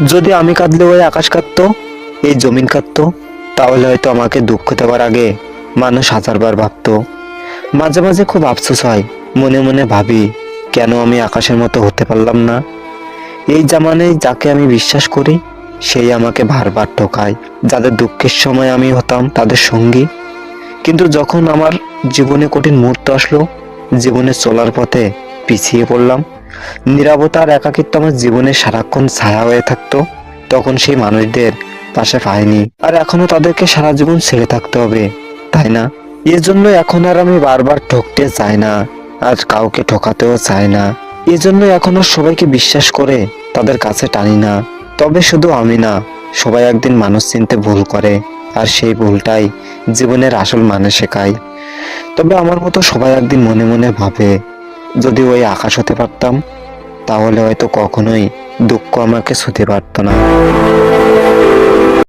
যদি আমি কাঁদলে ওই আকাশ কাঁদতো, এই জমিন কাঁদত, তাহলে হয়তো আমাকে দুঃখ দেওয়ার আগে মানুষ হাজারবার ভাবতো। মাঝে মাঝে খুব আফসোস হয়, মনে মনে ভাবি, কেন আমি আকাশের মতো হতে পারলাম না? এই জামানায় যাকে আমি বিশ্বাস করি, সেই আমাকে বারবার ঠকায়। যাদের দুঃখের সময় আমি হতাম, তাদের সঙ্গী। কিন্তু যখন আমার জীবনে কঠিন মুহূর্ত আসলো, জীবনে চলার পথে পিছিয়ে পড়লাম নিরাপত্তা আর একাকিত্ব আমার জীবনে সারাক্ষণ ছায়া হয়ে থাকতো। তখন সেই মানুষদের পাশে পাইনি। আর এখনও তাদেরকে সারা জীবন ছেড়ে থাকতে হবে, তাই না? এর জন্য এখন আর আমি বারবার ঠকতে চাই না, আর কাউকে ঠকাতেও চাই না। এজন্য এখন আর সবাইকে বিশ্বাস করে তাদের কাছে টানি না। তবে শুধু আমি না, সবাই একদিন মানুষ চিনতে ভুল করে, আর সেই ভুলটাই জীবনের আসল মানে শেখায়। তবে আমার মতো সবাই একদিন মনে মনে ভাবে যদি ওই আকাশ হতে পারতাম তাহলে হয়তো কখনোই দুঃখ আমাকে ছুতে পারত না।